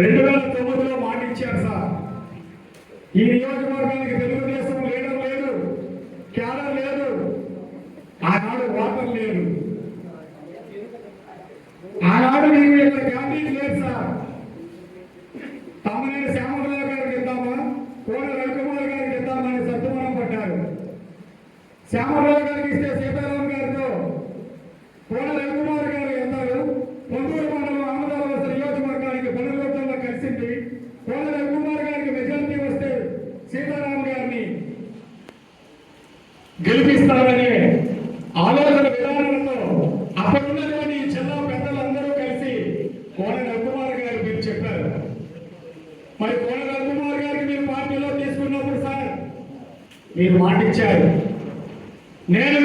రెండు వేల తొమ్మిదిలో మాట ఇచ్చారు సార్. ఈ నియోజకవర్గానికి తెలుగుదేశం లీడర్ లేదు క్యాడర్ లేదు ఆనాడు వాటర్ లేదు. ఆనాడు మీకు ఇక్కడ క్యాంటీన్ లేదు సార్. తమనేని శ్యామరావు గారికి ఇద్దామా? కోడ రవికుమార్ గారికి ఇద్దామని సత్తుమనం పట్టారు. శ్యామరావు గారికి ఇస్తే సీతారాం గారితో కోన రవికుమార్ గారు ఎందారు పొందూరు మండలం అమదావలస నియోజకవర్గానికి పునర్విధంగా కలిసింది కోన రవికుమార్ గారికి మెజారిటీ వస్తే సీతారాం గారిని గెలిపిస్తారనే ఆలోచన విధానంతో అక్కడున్నటువంటి జిల్లా పెద్దలందరూ కలిసి కోన రవికుమార్ గారు మీరు చెప్పారు. మరి కోన రవికుమార్ గారికి మీరు పార్టీలో తీసుకున్నప్పుడు సార్ మీరు మాటిచ్చారు. నేను